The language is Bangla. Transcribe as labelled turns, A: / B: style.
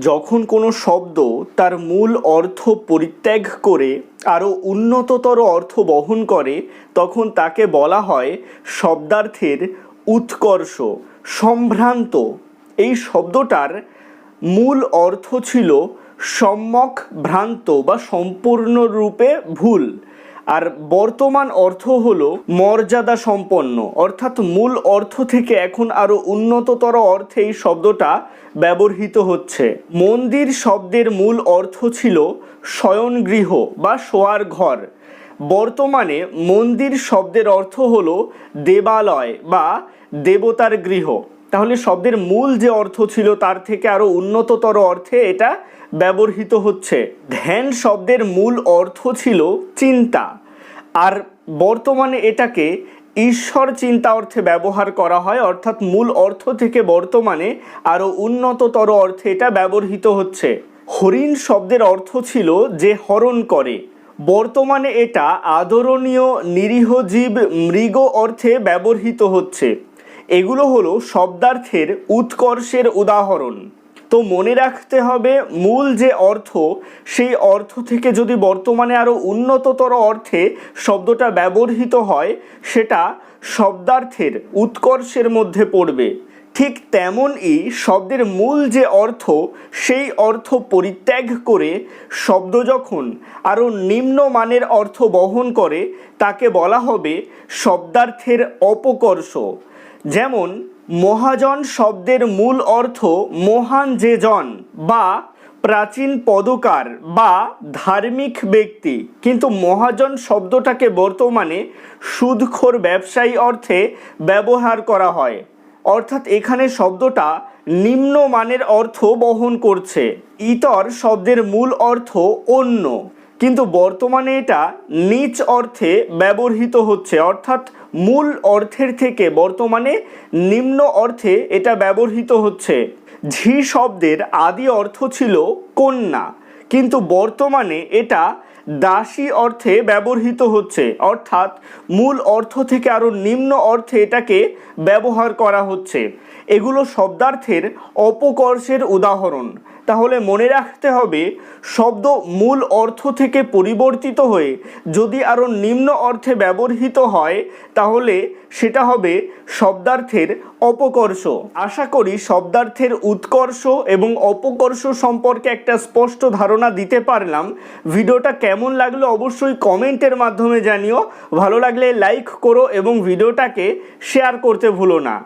A: যখন কোনো শব্দ তার মূল অর্থ পরিত্যাগ করে, আরও উন্নততর অর্থ বহন করে, তখন তাকে বলা হয় শব্দার্থের উৎকর্ষ, সম্ভ্রান্ত। এই শব্দটার মূল অর্থ ছিল সম্যক ভ্রান্ত বা সম্পূর্ণরূপে ভুল। আর বর্তমান অর্থ হল মর্যাদা সম্পন্ন। অর্থাৎ মূল অর্থ থেকে এখন আরও উন্নততর অর্থে এই শব্দটা ব্যবহৃত হচ্ছে। মন্দির শব্দের মূল অর্থ ছিল শয়নগৃহ বা শোয়ার ঘর। বর্তমানে মন্দির শব্দের অর্থ হল দেবালয় বা দেবতার গৃহ। তাহলে শব্দের মূল যে অর্থ ছিল তার থেকে আরও উন্নততর অর্থে এটা ব্যবহৃত হচ্ছে। ধ্যান শব্দের মূল অর্থ ছিল চিন্তা। আর বর্তমানে এটাকে ঈশ্বর চিন্তা অর্থে ব্যবহার করা হয়, অর্থাৎ মূল অর্থ থেকে বর্তমানে আরও উন্নততর অর্থে এটা ব্যবহৃত হচ্ছে। হরিণ শব্দের অর্থ ছিল যে হরণ করে। বর্তমানে এটা আদরণীয়, নিরীহ জীব মৃগ অর্থে ব্যবহৃত হচ্ছে। এগুলো হলো শব্দার্থের উৎকর্ষের উদাহরণ। তো মনে রাখতে হবে, মূল যে অর্থ, সেই অর্থ থেকে যদি বর্তমানে আরও উন্নততর অর্থে শব্দটা ব্যবহৃত হয়, সেটা শব্দার্থের উৎকর্ষের মধ্যে পড়বে। ঠিক তেমনই শব্দের মূল যে অর্থ, সেই অর্থ পরিত্যাগ করে শব্দ যখন আরও নিম্নমানের অর্থ বহন করে, তাকে বলা হবে শব্দার্থের অপকর্ষ। যেমন, মহাজন শব্দের মূল অর্থ মহান যে জন বা প্রাচীন পদকার বা ধার্মিক ব্যক্তি। কিন্তু মহাজন শব্দটাকে বর্তমানে সুদখোর ব্যবসায়ী অর্থে ব্যবহার করা হয়। অর্থাৎ এখানে শব্দটা নিম্নমানের অর্থ বহন করছে। ইতর শব্দের মূল অর্থ অন্য। কিন্তু বর্তমানে এটা নিচ অর্থে ব্যবহৃত হচ্ছে, অর্থাৎ মূল অর্থের থেকে বর্তমানে নিম্ন অর্থে এটা ব্যবহৃত হচ্ছে। ঝি শব্দের আদি অর্থ ছিল কন্যা, কিন্তু বর্তমানে এটা দাসী অর্থে ব্যবহৃত হচ্ছে, অর্থাৎ মূল অর্থ থেকে আরও নিম্ন অর্থে এটাকে ব্যবহার করা হচ্ছে। এগুলো শব্দার্থের অপকর্ষের উদাহরণ। তাহলে মনে রাখতে হবে, শব্দ মূল অর্থ থেকে পরিবর্তিত হয়ে যদি আরও নিম্ন অর্থে ব্যবহৃত হয়, তাহলে সেটা হবে শব্দার্থের অপকর্ষ। আশা করি শব্দার্থের উৎকর্ষ এবং অপকর্ষ সম্পর্কে একটা স্পষ্ট ধারণা দিতে পারলাম। ভিডিওটা কেমন লাগল অবশ্যই কমেন্টের মাধ্যমে জানিও। ভালো লাগলে লাইক করো এবং ভিডিওটাকে শেয়ার করতে ভুলো না।